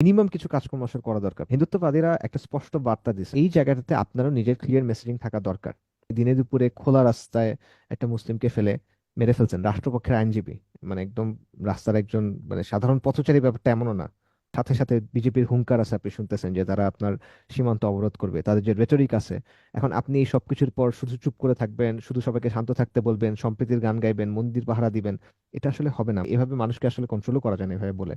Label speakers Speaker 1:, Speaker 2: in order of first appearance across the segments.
Speaker 1: Minimum কিছু কাজকর্ম আসলে করা দরকার। হিন্দুত্ববাদীরা একটা স্পষ্ট বার্তা দিচ্ছে এই জায়গাটাতে আপনারও নিজের ক্লিয়ার মেসেজিং থাকা দরকার। দিনে দুপুরে খোলা রাস্তায় একটা মুসলিমকে ফেলে মেরে ফেলছেন। রাষ্ট্রপক্ষের আইনজীবী। মানে একদম রাস্তার একজন মানে সাধারণ পথচারী ব্যাপারটা এমনও না। সাথে সাথে বিজেপির হুঙ্কার আছে, আপনি শুনতেছেন যে তারা আপনার সীমান্ত অবরোধ করবে। তাদের যে রেটরিক আছে, এখন আপনি এই সবকিছুর পর শুধু চুপ করে থাকবেন, শুধু সবাইকে শান্ত থাকতে বলবেন, সম্প্রীতির গান গাইবেন, মন্দির পাহারা দিবেন, এটা আসলে হবে না। এভাবে মানুষকে আসলে কন্ট্রোলও করা যায় না এভাবে বলে।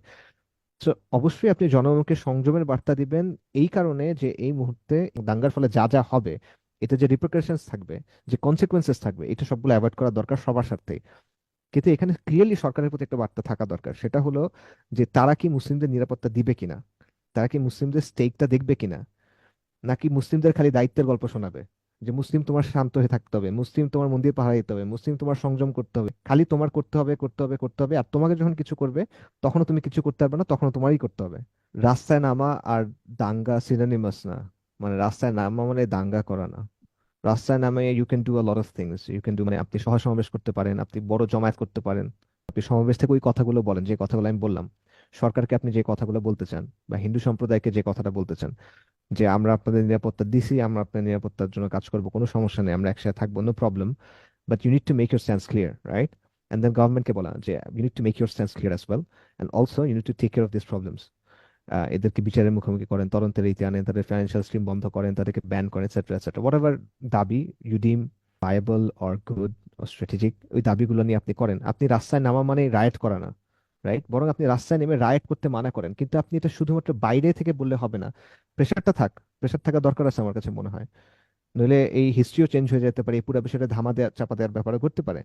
Speaker 1: অবশ্যই আপনি জনগণকে সংযমের বার্তা দিবেন এই কারণে যে এই মুহূর্তে দাঙ্গার ফলে যা যা হবে, এতে যে রিপ্রিকশনস থাকবে, যে কনসিকুয়েন্সেস থাকবে, এটা সবগুলো অ্যাভয়েড করা দরকার সবার স্বার্থেই। কিন্তু এখানে ক্লিয়ারলি সরকারের প্রতি একটা বার্তা থাকা দরকার, সেটা হলো যে তারা কি মুসলিমদের নিরাপত্তা দিবে কিনা? তারা কি মুসলিমদের স্টেকটা দেখবে কিনা? নাকি মুসলিমদের খালি দায়িত্বের গল্প শোনাবে? যে মুসলিম তোমার শান্ত হয়ে থাকতে হবে, মুসলিম তোমার মন্দির পাহারা দিতে হবে, মুসলিম তোমার সংযম করতে হবে, খালি তোমার করতে হবে করতে হবে করতে হবে, আর তোমাকে যখন কিছু করবে, তখনও তুমি কিছু করতে পারবে না, তখনও তোমারই করতে হবে। রাস্তায় নামা আর দাঙ্গা সিনোনিমাস না মানে রাস্তায় নামা মানে দাঙ্গা করা না। রাস্তায় নামে you can do a lot of things you can do মানে আপনি সহ সমাবেশ করতে পারেন, আপনি বড় জমায়েত করতে পারেন, আপনি সমাবেশ থেকে ওই কথাগুলো বলেন, যে কথাগুলো আমি বললাম। সরকারকে আপনি যে কথাগুলো বলতে চান, বা হিন্দু সম্প্রদায়কে যে কথাটা বলতে চান যে আমরা আপনাদের নিরাপত্তা দিছি, আমরা আপনাদের নিরাপত্তার জন্য কাজ করব, কোনো সমস্যা নেই, আমরা একসাথে থাকব no problem but you need to make your stance clear right and then গভর্নমেন্টকে বলা, যে you need to make your stance clear as well and also you need to take care of this problems এদেরকে বিচারের মুখোমুখি করেন, তদন্তের রীতি আনেন, তাদের ফাইন্যান্সিয়াল স্ট্রিম বন্ধ করেন, তাদেরকে ব্যান করেন এটসেট্রা এটসেট্রা হোয়াট এভার দাবি you deem viable or good strategic ওই দাবিগুলো নিয়ে আপনি করেন। আপনি রাস্তায় নামা মানে রায়েট করা না। রাইট বরং আপনি রাস্তায় নেমে রাইড করতে মানা করেন। কিন্তু আপনি এটা শুধুমাত্র বাইরে থেকে বললে হবে না। প্রেশারটা থাক। প্রেশার থাকা দরকার আছে আমার কাছে মনে হয়। নইলে এই হিস্ট্রিও চেঞ্জ হয়ে যেতে পারে, এই পুরো বিষয়টা ধামা দেওয়া চাপা দেওয়ার ব্যাপারে ঘটতে পারে।